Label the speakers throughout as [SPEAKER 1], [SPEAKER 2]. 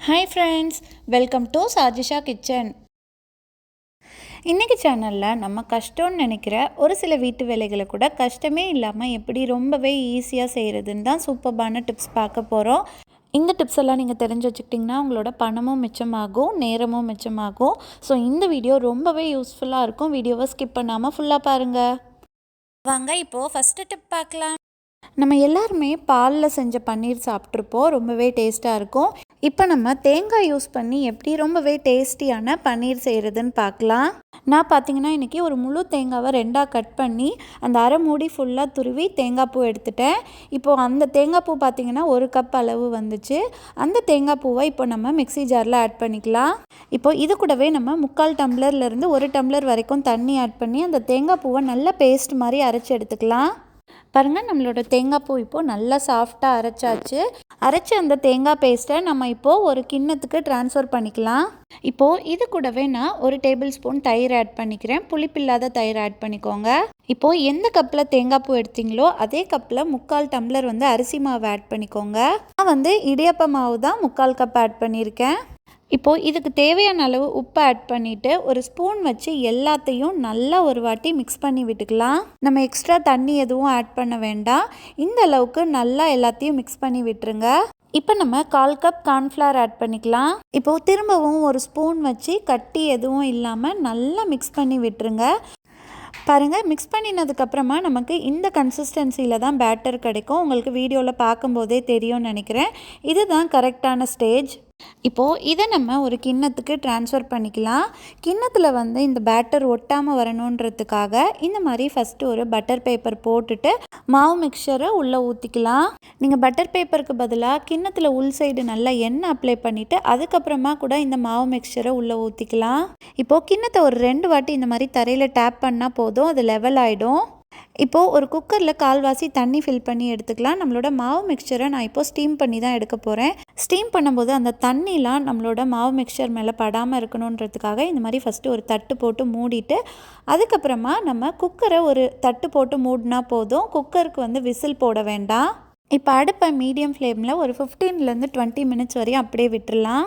[SPEAKER 1] Hi friends welcome to Sajisha kitchen இன்றைக்கி சேனலில் நம்ம கஷ்டம்னு நினைக்கிற ஒரு சில வீட்டு வேலைகளை கூட கஷ்டமே இல்லாமல் எப்படி ரொம்பவே ஈஸியாக செய்கிறதுன்னு தான் சூப்பர்பான டிப்ஸ் பார்க்க போகிறோம் இந்த டிப்ஸ் எல்லாம் நீங்கள் தெரிஞ்சு வச்சுக்கிட்டிங்கன்னா உங்களோட பணமும் மிச்சமாகும் நேரமும் மிச்சமாகும். ஸோ இந்த வீடியோ ரொம்பவே யூஸ்ஃபுல்லாக இருக்கும். வீடியோவை ஸ்கிப் பண்ணாமல் ஃபுல்லாக பாருங்கள் வாங்க இப்போது ஃபஸ்ட்டு டிப் பார்க்கலாம். நம்ம எல்லாருமே பாலில் செஞ்ச பன்னீர் சாப்பிட்ருப்போம் ரொம்பவே டேஸ்ட்டாக இருக்கும். இப்போ நம்ம தேங்காய் யூஸ் பண்ணி எப்படி ரொம்பவே டேஸ்டியான பன்னீர் செய்கிறதுன்னு பார்க்கலாம். நான் பார்த்தீங்கன்னா இன்றைக்கி ஒரு முழு தேங்காவை ரெண்டாக கட் பண்ணி அந்த அரை மூடி ஃபுல்லாக துருவி தேங்காய் பூ எடுத்துட்டேன். இப்போது அந்த தேங்காய் பூ பார்த்திங்கன்னா ஒரு கப் அளவு வந்துச்சு. அந்த தேங்காய் பூவை இப்போ நம்ம மிக்சி ஜாரில் ஆட் பண்ணிக்கலாம். இப்போ இது கூடவே நம்ம முக்கால் டம்ளர்லேருந்து ஒரு டம்ளர் வரைக்கும் தண்ணி ஆட் பண்ணி அந்த தேங்காய் பூவை நல்ல பேஸ்ட் மாதிரி அரைச்சி எடுத்துக்கலாம். பாருங்கள் நம்மளோட தேங்காய் பூ இப்போது நல்லா சாஃப்டாக அரைச்சாச்சு. அரைச்ச அந்த தேங்காய் பேஸ்ட்டை நம்ம இப்போது ஒரு கிண்ணத்துக்கு ட்ரான்ஸ்ஃபர் பண்ணிக்கலாம். இப்போது இது கூடவே நான் ஒரு டேபிள் ஸ்பூன் தயிர் ஆட் பண்ணிக்கிறேன். புளிப்பில்லாத தயிர் ஆட் பண்ணிக்கோங்க. இப்போது எந்த கப்பில் தேங்காய் பூ எடுத்தீங்களோ அதே கப்பில் முக்கால் டம்ளர் வந்து அரிசி மாவு ஆட் பண்ணிக்கோங்க. நான் வந்து இடியப்ப மாவு தான் முக்கால் கப் ஆட் பண்ணியிருக்கேன். இப்போது இதுக்கு தேவையான அளவு உப்பு ஆட் பண்ணிவிட்டு ஒரு ஸ்பூன் வச்சு எல்லாத்தையும் நல்லா ஒரு வாட்டி மிக்ஸ் பண்ணி விட்டுக்கலாம். நம்ம எக்ஸ்ட்ரா தண்ணி எதுவும் ஆட் பண்ண வேண்டாம். இந்த அளவுக்கு நல்லா எல்லாத்தையும் மிக்ஸ் பண்ணி விட்டுருங்க. இப்போ நம்ம கால் கப் கார்ன்ஃப்ளவர் ஆட் பண்ணிக்கலாம். இப்போது திரும்பவும் ஒரு ஸ்பூன் வச்சு கட்டி எதுவும் இல்லாமல் நல்லா மிக்ஸ் பண்ணி விட்டுருங்க. பாருங்கள் மிக்ஸ் பண்ணினதுக்கப்புறமா நமக்கு இந்த கன்சிஸ்டன்சியில் தான் பேட்டர் கிடைக்கும். உங்களுக்கு வீடியோவில் பார்க்கும்போதே தெரியும்னு நினைக்கிறேன். இதுதான் கரெக்டான ஸ்டேஜ் இப்போது இதை நம்ம ஒரு கிண்ணத்துக்கு ட்ரான்ஸ்ஃபர் பண்ணிக்கலாம். கிண்ணத்தில் வந்து இந்த பேட்டர் ஒட்டாமல் வரணுன்றதுக்காக இந்த மாதிரி ஃபஸ்ட்டு ஒரு பட்டர் பேப்பர் போட்டுட்டு மாவு மிக்சரை உள்ளே ஊற்றிக்கலாம் நீங்கள் பட்டர் பேப்பருக்கு பதிலாக கிண்ணத்தில் உள் சைடு நல்லா எண்ணெய் அப்ளை பண்ணிவிட்டு அதுக்கப்புறமா கூட இந்த மாவு மிக்சரை உள்ளே ஊற்றிக்கலாம் இப்போது கிண்ணத்தை ஒரு ரெண்டு வாட்டி இந்த மாதிரி தரையில் டேப் பண்ணால் போதும் அது லெவல் ஆகிடும் இப்போது ஒரு குக்கரில் கால்வாசி தண்ணி ஃபில் பண்ணி எடுத்துக்கலாம். நம்மளோட மாவு மிக்சரை நான் இப்போது ஸ்டீம் பண்ணி தான் எடுக்க போகிறேன் ஸ்டீம் பண்ணும்போது அந்த தண்ணிலாம் நம்மளோட மாவு மிக்சர் மேலே படாமல் இருக்கணுன்றதுக்காக இந்த மாதிரி ஃபஸ்ட்டு ஒரு தட்டு போட்டு மூடிட்டு அதுக்கப்புறமா நம்ம குக்கரை ஒரு தட்டு போட்டு மூடினா போதும். குக்கருக்கு வந்து விசில் போட வேண்டாம். இப்போ அடுப்பை மீடியம் ஃப்ளேமில் ஒரு ஃபிஃப்டீன்லேருந்து டுவெண்ட்டி மினிட்ஸ் வரையும் அப்படியே விட்டுடலாம்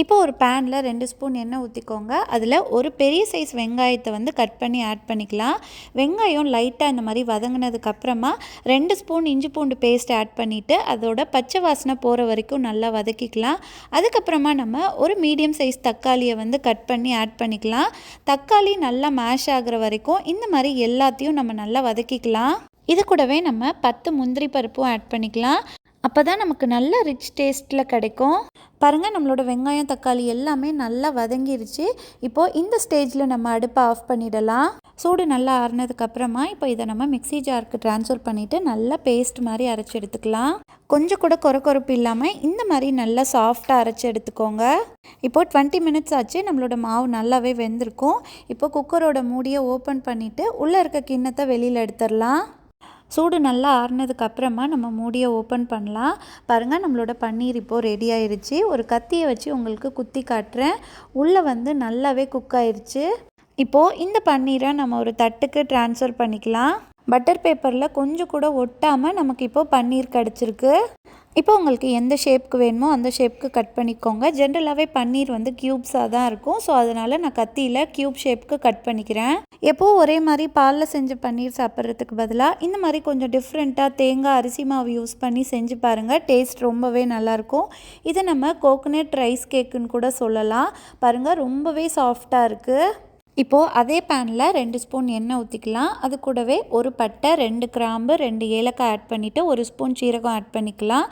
[SPEAKER 1] இப்போ ஒரு பேனில் ரெண்டு ஸ்பூன் எண்ணெய் ஊற்றிக்கோங்க அதில் ஒரு பெரிய சைஸ் வெங்காயத்தை வந்து கட் பண்ணி ஆட் பண்ணிக்கலாம். வெங்காயம் லைட்டாக இந்த மாதிரி வதங்கினதுக்கப்புறமா ரெண்டு ஸ்பூன் இஞ்சி பூண்டு பேஸ்ட் ஆட் பண்ணிவிட்டு அதோட பச்சை வாசனை போகிற வரைக்கும் நல்லா வதக்கிக்கலாம். அதுக்கப்புறமா நம்ம ஒரு மீடியம் சைஸ் தக்காளியை வந்து கட் பண்ணி ஆட் பண்ணிக்கலாம். தக்காளி நல்லா மேஷ் ஆகிற வரைக்கும் இந்த மாதிரி எல்லாத்தையும் நம்ம நல்லா வதக்கிக்கலாம். இது கூடவே நம்ம பத்து முந்திரி பருப்பும் ஆட் பண்ணிக்கலாம். அப்போ தான் நமக்கு நல்ல ரிச் டேஸ்ட்டில் கிடைக்கும். பாருங்கள் நம்மளோட வெங்காயம் தக்காளி எல்லாமே நல்லா வதங்கிருச்சு. இப்போது இந்த ஸ்டேஜில் நம்ம அடுப்பை ஆஃப் பண்ணிடலாம். சூடு நல்லா ஆறுனதுக்கப்புறமா இப்போ இதை நம்ம மிக்சி ஜாருக்கு ட்ரான்ஸ்ஃபர் பண்ணிவிட்டு நல்லா பேஸ்ட் மாதிரி அரைச்சி எடுத்துக்கலாம். கொஞ்சம் கூட குறை குறைப்பு இல்லாமல் இந்த மாதிரி நல்லா சாஃப்டாக அரைச்சி எடுத்துக்கோங்க. இப்போது டுவெண்ட்டி மினிட்ஸ் ஆச்சு. நம்மளோட மாவு நல்லாவே வெந்திருக்கும். இப்போ குக்கரோட மூடியை ஓப்பன் பண்ணிவிட்டு உள்ளே இருக்க கிண்ணத்தை வெளியில் எடுத்துடலாம். சூடு நல்லா ஆறுனதுக்கு அப்புறமா நம்ம மூடியை ஓப்பன் பண்ணலாம். பாருங்கள் நம்மளோட பன்னீர் இப்போது ரெடி ஆயிடுச்சு ஒரு கத்தியை வச்சு உங்களுக்கு குத்தி காட்டுறேன். உள்ளே வந்து நல்லாவே குக் ஆயிடுச்சு இப்போது இந்த பன்னீரை நம்ம ஒரு தட்டுக்கு ட்ரான்ஸ்ஃபர் பண்ணிக்கலாம். பட்டர் பேப்பரில் கொஞ்சம் கூட ஒட்டாமல் நமக்கு இப்போது பன்னீர் கிடச்சிருக்கு. இப்போ உங்களுக்கு எந்த ஷேப்க்கு வேணுமோ அந்த ஷேப்க்கு கட் பண்ணிக்கோங்க. ஜென்ரலாகவே பன்னீர் வந்து க்யூப்ஸாக தான் இருக்கும். ஸோ அதனால் நான் கத்தியில் க்யூப் ஷேப்க்கு கட் பண்ணிக்கிறேன். எப்போது ஒரே மாதிரி பாலில் செஞ்ச பன்னீர் சாப்பிட்றதுக்கு பதிலாக இந்த மாதிரி கொஞ்சம் டிஃப்ரெண்ட்டாக தேங்காய் அரிசி மாவு யூஸ் பண்ணி செஞ்சு பாருங்கள் டேஸ்ட் ரொம்பவே நல்லாயிருக்கும். இதை நம்ம கோகோனட் ரைஸ் கேக்குன்னு கூட சொல்லலாம். பாருங்கள் ரொம்பவே சாஃப்டாக இருக்குது இப்போது அதே பேனில் ரெண்டு ஸ்பூன் எண்ணெய் ஊற்றிக்கலாம் அது கூடவே ஒரு பட்டை ரெண்டு கிராம்பு ரெண்டு ஏலக்காய் ஆட் பண்ணிவிட்டு ஒரு ஸ்பூன் சீரகம் ஆட் பண்ணிக்கலாம்.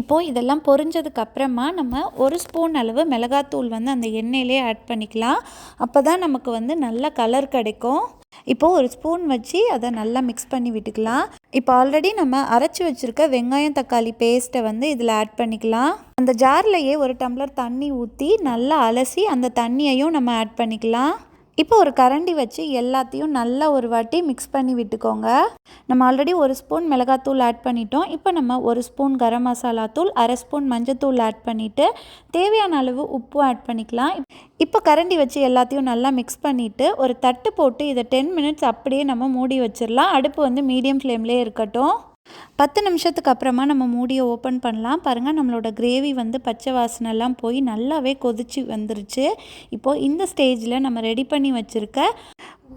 [SPEAKER 1] இப்போது இதெல்லாம் பொரிஞ்சதுக்கப்புறமா நம்ம ஒரு ஸ்பூன் அளவு மிளகாத்தூள் வந்து அந்த எண்ணெயிலே ஆட் பண்ணிக்கலாம். அப்போ தான் நமக்கு வந்து நல்ல கலர் கிடைக்கும். இப்போது ஒரு ஸ்பூன் வச்சு அதை நல்லா மிக்ஸ் பண்ணி விட்டுக்கலாம். இப்போ ஆல்ரெடி நம்ம அரைச்சி வச்சுருக்க வெங்காயம் தக்காளி பேஸ்ட்டை வந்து இதில் ஆட் பண்ணிக்கலாம். அந்த ஜார்லையே ஒரு டம்ளர் தண்ணி ஊற்றி நல்லா அலசி அந்த தண்ணியையும் நம்ம ஆட் பண்ணிக்கலாம். இப்போ ஒரு கரண்டி வச்சு எல்லாத்தையும் நல்லா ஒரு வாட்டி மிக்ஸ் பண்ணி விட்டுக்கோங்க. நம்ம ஆல்ரெடி ஒரு ஸ்பூன் மிளகாத்தூள் ஆட் பண்ணிட்டோம். இப்போ நம்ம ஒரு ஸ்பூன் கரம் மசாலா தூள் அரை ஸ்பூன் மஞ்சத்தூள் ஆட் பண்ணிவிட்டு தேவையான அளவு உப்பும் ஆட் பண்ணிக்கலாம். இப்போ கரண்டி வச்சு எல்லாத்தையும் நல்லா மிக்ஸ் பண்ணிவிட்டு ஒரு தட்டு போட்டு இதை டென் மினிட்ஸ் அப்படியே நம்ம மூடி வச்சிடலாம். அடுப்பு வந்து மீடியம் ஃப்ளேம்லேயே இருக்கட்டும். பத்து நிமிஷத்துக்கு அப்புறமா நம்ம மூடியை ஓப்பன் பண்ணலாம். பாருங்கள் நம்மளோட கிரேவி வந்து பச்சை வாசனைலாம் போய் நல்லாவே கொதிச்சு வந்துருச்சு. இப்போது இந்த ஸ்டேஜில் நம்ம ரெடி பண்ணி வச்சுருக்க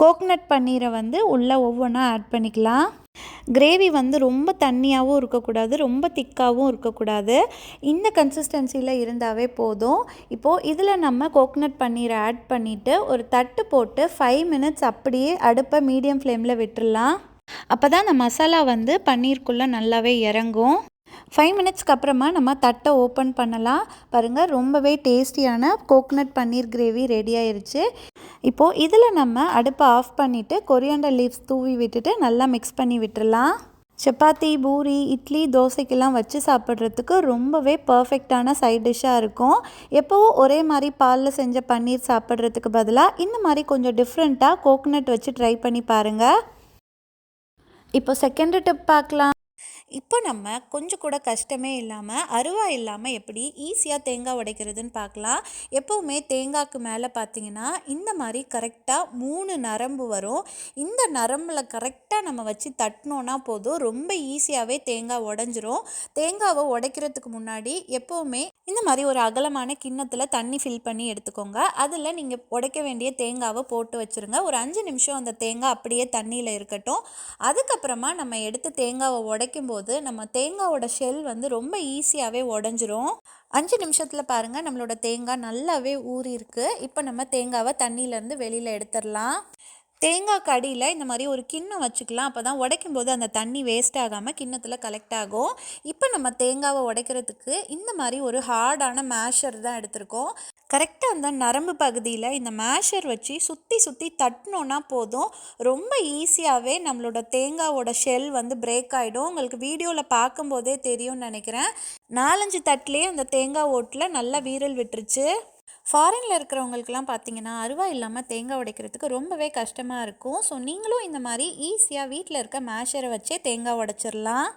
[SPEAKER 1] கோக்னட் பன்னீரை வந்து உள்ளே ஒவ்வொன்றா ஆட் பண்ணிக்கலாம். கிரேவி வந்து ரொம்ப தண்ணியாகவும் இருக்கக்கூடாது ரொம்ப திக்காகவும் இருக்கக்கூடாது. இந்த கன்சிஸ்டன்சியில் இருந்தாவே போதும். இப்போது இதில் நம்ம கோக்னட் பன்னீரை ஆட் பண்ணிவிட்டு ஒரு தட்டு போட்டு ஃபைவ் மினிட்ஸ் அப்படியே அடுப்பை மீடியம் ஃப்ளேமில் விட்டுடலாம் அப்போ தான் அந்த மசாலா வந்து பன்னீருக்குள்ளே நல்லாவே இறங்கும். ஃபைவ் மினிட்ஸ்க்கு அப்புறமா நம்ம தட்டை ஓப்பன் பண்ணலாம். பாருங்கள் ரொம்பவே டேஸ்டியான கோக்கனட் பன்னீர் கிரேவி ரெடி ஆயிடுச்சு இப்போது இதில் நம்ம அடுப்பை ஆஃப் பண்ணிவிட்டு கொரியாண்டர் லீவ்ஸ் தூவி விட்டுட்டு நல்லா மிக்ஸ் பண்ணி விட்டுடலாம் சப்பாத்தி பூரி இட்லி தோசைக்கெல்லாம் வச்சு சாப்பிட்றதுக்கு ரொம்பவே பர்ஃபெக்டான சைட் டிஷ்ஷாக இருக்கும். எப்போவும் ஒரே மாதிரி பாலில் செஞ்ச பன்னீர் சாப்பிட்றதுக்கு பதிலாக இந்த மாதிரி கொஞ்சம் டிஃப்ரெண்ட்டாக கோகனட் வச்சு ட்ரை பண்ணி பாருங்கள் இப்போ செகண்ட் டிப் பார்க்கலாம். இப்போ நம்ம கொஞ்சம் கூட கஷ்டமே இல்லாமல் அருவா இல்லாமல் எப்படி ஈஸியாக தேங்காய் உடைக்கிறதுன்னு பார்க்கலாம். எப்போவுமே தேங்காய்க்கு மேலே பார்த்தீங்கன்னா இந்த மாதிரி கரெக்டாக மூணு நரம்பு வரும். இந்த நரம்பில் கரெக்டாக நம்ம வச்சு தட்டினோன்னா போதும். ரொம்ப ஈஸியாகவே தேங்காய் உடஞ்சிரும். தேங்காவை உடைக்கிறதுக்கு முன்னாடி எப்போவுமே இந்த மாதிரி ஒரு அகலமான கிண்ணத்தில் தண்ணி ஃபில் பண்ணி எடுத்துக்கோங்க. அதில் நீங்கள் உடைக்க வேண்டிய தேங்காவை போட்டு வச்சுருங்க. ஒரு அஞ்சு நிமிஷம் அந்த தேங்காய் அப்படியே தண்ணியில் இருக்கட்டும். அதுக்கப்புறமா நம்ம எடுத்து தேங்காவை உடைக்கும் போது நம்ம தேங்காவோட ஷெல் வந்து ரொம்ப ஈஸியாகவே உடஞ்சிரும். அஞ்சு நிமிஷத்தில் பாருங்கள் நம்மளோட தேங்காய் நல்லாவே ஊறி இருக்குது இப்போ நம்ம தேங்காவை தண்ணியிலேருந்து வெளியில் எடுத்துடலாம். தேங்காய் கடியில் இந்த மாதிரி ஒரு கிண்ணம் வச்சுக்கலாம். அப்போ தான் உடைக்கும் போது அந்த தண்ணி வேஸ்ட் ஆகாமல் கிண்ணத்தில் கலெக்ட் ஆகும். இப்போ நம்ம தேங்காவை உடைக்கிறதுக்கு இந்த மாதிரி ஒரு ஹார்டான மேஷர் தான் எடுத்திருக்கோம். கரெக்டாக அந்த நரம்பு பகுதியில் இந்த மேஷர் வச்சு சுற்றி சுற்றி தட்டினோன்னா போதும். ரொம்ப ஈஸியாகவே நம்மளோட தேங்காவோட ஷெல் வந்து பிரேக் ஆகிடும் உங்களுக்கு வீடியோவில் பார்க்கும்போதே தெரியும்னு நினைக்கிறேன். நாலஞ்சு தட்டிலே அந்த தேங்காய் ஓட்டில் நல்லா வீரல் விட்டுருச்சு. ஃபாரினில் இருக்கிறவங்களுக்குலாம் பார்த்தீங்கன்னா அருவா இல்லாமல் தேங்காய் உடைக்கிறதுக்கு ரொம்பவே கஷ்டமாக இருக்கும். ஸோ நீங்களும் இந்த மாதிரி ஈஸியாக வீட்டில் இருக்க மேஷரை வச்சே தேங்காய் உடைச்சிடலாம்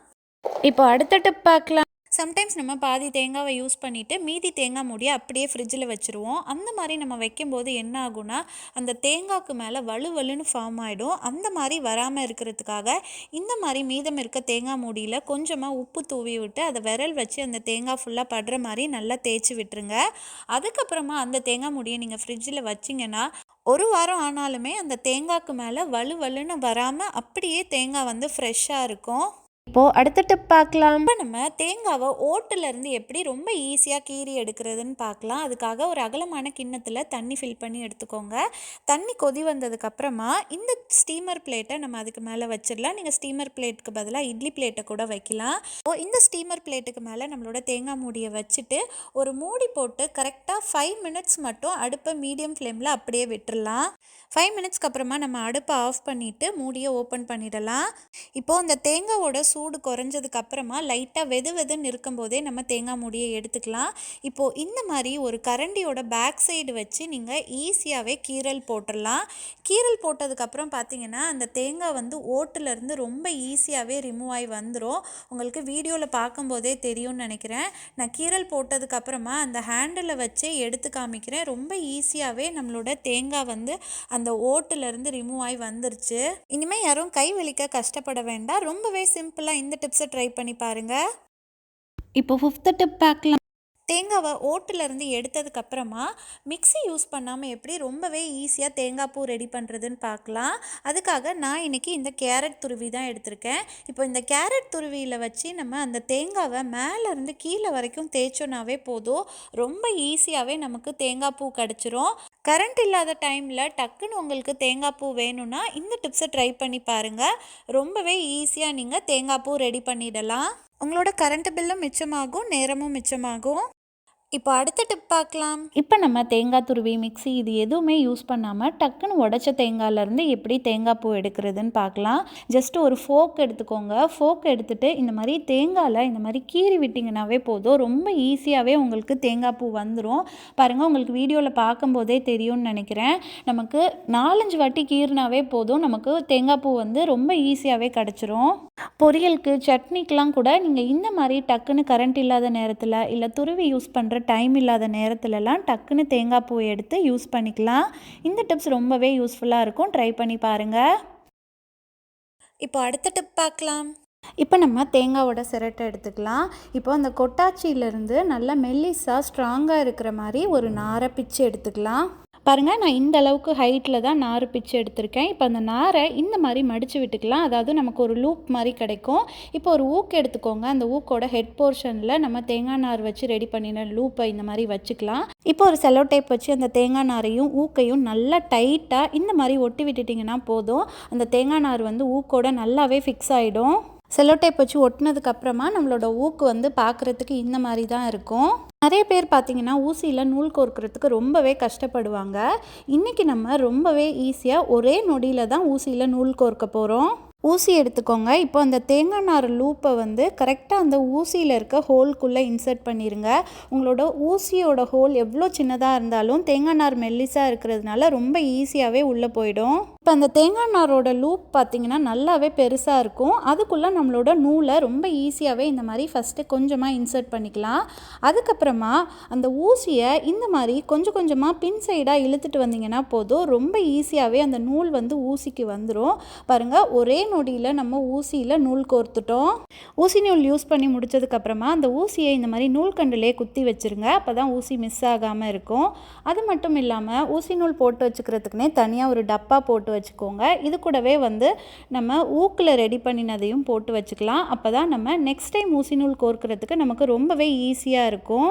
[SPEAKER 1] இப்போ அடுத்த டிப் பார்க்கலாம். சம்டைம்ஸ் நம்ம பாதி தேங்காவை யூஸ் பண்ணிவிட்டு மீதி தேங்காய் மூடியை அப்படியே ஃப்ரிட்ஜில் வச்சுருவோம். அந்த மாதிரி நம்ம வைக்கும்போது என்ன ஆகும்னா அந்த தேங்காய்க்கு மேலே வலுவலுன்னு ஃபார்ம் ஆகிடும் அந்த மாதிரி வராமல் இருக்கிறதுக்காக இந்த மாதிரி மீதம் இருக்க தேங்காய் மூடியில் கொஞ்சமாக உப்பு தூவி விட்டு அதை விரல் வச்சு அந்த தேங்காய் ஃபுல்லாக படுற மாதிரி நல்லா தேய்ச்சி விட்டுருங்க. அதுக்கப்புறமா அந்த தேங்காய் மூடியை நீங்கள் ஃப்ரிட்ஜில் வச்சிங்கன்னா ஒரு வாரம் ஆனாலுமே அந்த தேங்காய்க்கு மேலே வலு வலுன்னு வராமல் அப்படியே தேங்காய் வந்து ஃப்ரெஷ்ஷாக இருக்கும். இப்போது அடுத்த டிப் பார்க்கலாம். இப்போ நம்ம தேங்காவை ஓட்டுலேருந்து எப்படி ரொம்ப ஈஸியாக கீறி எடுக்கிறதுன்னு பார்க்கலாம். அதுக்காக ஒரு அகலமான கிண்ணத்தில் தண்ணி ஃபில் பண்ணி எடுத்துக்கோங்க. தண்ணி கொதி வந்ததுக்கப்புறமா இந்த ஸ்டீமர் பிளேட்டை நம்ம அதுக்கு மேலே வச்சிடலாம். நீங்கள் ஸ்டீமர் பிளேட்டுக்கு பதிலாக இட்லி பிளேட்டை கூட வைக்கலாம். ஓ இந்த ஸ்டீமர் பிளேட்டுக்கு மேலே நம்மளோட தேங்காய் மூடியை வச்சுட்டு ஒரு மூடி போட்டு கரெக்டாக ஃபைவ் மினிட்ஸ் மட்டும் அடுப்பை மீடியம் ஃப்ளேமில் அப்படியே விட்டுடலாம் ஃபைவ் மினிட்ஸ்க்கு அப்புறமா நம்ம அடுப்பை ஆஃப் பண்ணிவிட்டு மூடியை ஓப்பன் பண்ணிடலாம். இப்போது அந்த தேங்காவோட சூடு குறைஞ்சதுக்கு அப்புறமா லைட்டாக வெது வெதுன்னு இருக்கும்போதே நம்ம தேங்காய் மூடியை எடுத்துக்கலாம். இப்போது இந்த மாதிரி ஒரு கரண்டியோட பேக் சைடு வச்சு நீங்கள் ஈஸியாகவே கீரல் போட்டுடலாம் கீரல் போட்டதுக்கப்புறம் பார்த்தீங்கன்னா அந்த தேங்காய் வந்து ஓட்டுலேருந்து ரொம்ப ஈஸியாகவே ரிமூவ் ஆகி வந்துடும் உங்களுக்கு வீடியோவில் பார்க்கும்போதே தெரியும்னு நினைக்கிறேன். நான் கீரல் போட்டதுக்கப்புறமா அந்த ஹேண்டில் வச்சு எடுத்து காமிக்கிறேன். ரொம்ப ஈஸியாகவே நம்மளோட தேங்காய் வந்து அந்த ஓட்டுலேருந்து ரிமூவ் ஆகி வந்துருச்சு. இனிமேல் யாரும் கை வலிக்க கஷ்டப்பட வேண்டாம். ரொம்பவே சிம்பிளாக இந்த டிப்ஸை ட்ரை பண்ணி பாருங்கள் இப்போ ஃபிஃப்த்து டிப் பார்க்கலாம் தேங்காவை ஓட்டுலேருந்து எடுத்ததுக்கப்புறமா மிக்ஸி யூஸ் பண்ணாமல் எப்படி ரொம்பவே ஈஸியாக தேங்காய் பூ ரெடி பண்ணுறதுன்னு பார்க்கலாம். அதுக்காக நான் இன்றைக்கி இந்த கேரட் துருவி தான் எடுத்திருக்கேன். இப்போ இந்த கேரட் துருவியில் வச்சு நம்ம அந்த தேங்காவை மேலேருந்து கீழே வரைக்கும் தேய்ச்சோன்னாவே போதும். ரொம்ப ஈஸியாகவே நமக்கு தேங்காய் பூ கிடச்சிரும். கரண்ட் இல்லாத டைமில் டக்குன்னு உங்களுக்கு தேங்காய் பூ வேணும்னா இந்த டிப்ஸை ட்ரை பண்ணி பாருங்கள் ரொம்பவே ஈஸியாக நீங்கள் தேங்காய் பூ ரெடி பண்ணிடலாம். உங்களோட கரண்ட் பில்லும் மிச்சமாகும் நேரமும் மிச்சமாகும். இப்போ அடுத்த டிப் பார்க்கலாம். இப்போ நம்ம தேங்காய் துருவி மிக்ஸி இது எதுவுமே யூஸ் பண்ணாமல் டக்குன்னு உடச்ச தேங்காயிலேருந்து எப்படி தேங்காய் பூ எடுக்கிறதுன்னு பார்க்கலாம். ஜஸ்ட் ஒரு ஃபோக் எடுத்துக்கோங்க. ஃபோக் எடுத்துகிட்டு இந்த மாதிரி தேங்காயில் இந்த மாதிரி கீறி விட்டிங்கனாவே போதும். ரொம்ப ஈஸியாகவே உங்களுக்கு தேங்காய் பூ வந்துடும் பாருங்கள் உங்களுக்கு வீடியோவில் பார்க்கும்போதே தெரியும்னு நினைக்கிறேன். நமக்கு நாலஞ்சு வாட்டி கீறினாவே போதும். நமக்கு தேங்காய் பூ வந்து ரொம்ப ஈஸியாகவே கிடச்சிரும். பொரியலுக்கு சட்னிக்கெலாம் கூட நீங்கள் இந்த மாதிரி டக்குன்னு கரண்ட் இல்லாத நேரத்தில் இல்லை துருவி யூஸ் பண்ணுற டைம் இல்லாத நேரத்துலலாம் டக்குன்னு தேங்காய் பூ எடுத்து யூஸ் பண்ணிக்கலாம். இந்த டிப்ஸ் ரொம்பவே யூஸ்ஃபுல்லாக இருக்கும். ட்ரை பண்ணி பாருங்கள் இப்போ அடுத்த டிப் பார்க்கலாம். இப்போ நம்ம தேங்காவோட சிரட்டை எடுத்துக்கலாம். இப்போ அந்த கொட்டாச்சியிலேருந்து நல்லா மெல்லிஸாக ஸ்ட்ராங்காக இருக்கிற மாதிரி ஒரு நாரை பிச்சு எடுத்துக்கலாம். பாருங்கள் நான் இந்த அளவுக்கு ஹைட்டில் தான் நார் பிச்சு எடுத்திருக்கேன். இப்போ அந்த நாரை இந்த மாதிரி மடித்து விட்டுக்கலாம். அதாவது நமக்கு ஒரு லூப் மாதிரி கிடைக்கும். இப்போ ஒரு ஊக்கு எடுத்துக்கோங்க. அந்த ஊக்கோட ஹெட் போர்ஷனில் நம்ம தேங்காய் நார் வச்சு ரெடி பண்ணின லூப்பை இந்த மாதிரி வச்சுக்கலாம். இப்போ ஒரு செலோ டேப் வச்சு அந்த தேங்காய் நாரையும் ஊக்கையும் நல்லா டைட்டாக இந்த மாதிரி ஒட்டி விட்டுட்டிங்கன்னா போதும். அந்த தேங்காய் நார் வந்து ஊக்கோட நல்லாவே ஃபிக்ஸ் ஆகிடும் செல்லோ டேப் வச்சு ஒட்டினதுக்கப்புறமா நம்மளோட ஊக்கு வந்து பார்க்குறதுக்கு இந்த மாதிரி தான் இருக்கும். நிறைய பேர் பார்த்தீங்கன்னா ஊசியில் நூல் கோர்க்கறதுக்கு ரொம்பவே கஷ்டப்படுவாங்க. இன்றைக்கி நம்ம ரொம்பவே ஈஸியாக ஒரே நொடியில் தான் ஊசியில் நூல் கோர்க்க போகிறோம் ஊசி எடுத்துக்கோங்க. இப்போ அந்த தேங்காய் நார் லூப்பை வந்து கரெக்டாக அந்த ஊசியில் இருக்க ஹோல்குள்ளே இன்சர்ட் பண்ணிடுங்க உங்களோட ஊசியோட ஹோல் எவ்வளோ சின்னதாக இருந்தாலும் தேங்காய் நார் மெல்லிஸாக இருக்கிறதுனால ரொம்ப ஈஸியாகவே உள்ளே போயிடும். இப்போ அந்த தேங்காய் நாரோட லூப் பார்த்திங்கன்னா நல்லாவே பெருசாக இருக்கும். அதுக்குள்ளே நம்மளோட நூலை ரொம்ப ஈஸியாகவே இந்த மாதிரி ஃபஸ்ட்டு கொஞ்சமாக இன்சர்ட் பண்ணிக்கலாம். அதுக்கப்புறமா அந்த ஊசியை இந்த மாதிரி கொஞ்சம் கொஞ்சமாக பின் சைடாக இழுத்துட்டு வந்தீங்கன்னா போதும். ரொம்ப ஈஸியாகவே அந்த நூல் வந்து ஊசிக்கு வந்துடும் பாருங்கள் ஒரே நொடியில் நம்ம ஊசியில் நூல் கோர்த்துட்டோம். ஊசி நூல் யூஸ் பண்ணி முடிச்சதுக்கப்புறமா அந்த ஊசியை இந்த மாதிரி நூல் கண்டுலே குத்தி வச்சுருங்க. அப்போ தான் ஊசி மிஸ் ஆகாமல் இருக்கும். அது மட்டும் இல்லாமல் ஊசி நூல் போட்டு வச்சுக்கிறதுக்குனே தனியாக ஒரு டப்பா போட்டு வச்சுக்கோங்க. இது கூடவே வந்து நம்ம ஊக்கில் ரெடி பண்ணினதையும் போட்டு வச்சுக்கலாம். அப்போ தான் நம்ம நெக்ஸ்ட் டைம் ஊசி நூல் கோர்க்கறதுக்கு நமக்கு ரொம்பவே ஈஸியாக இருக்கும்.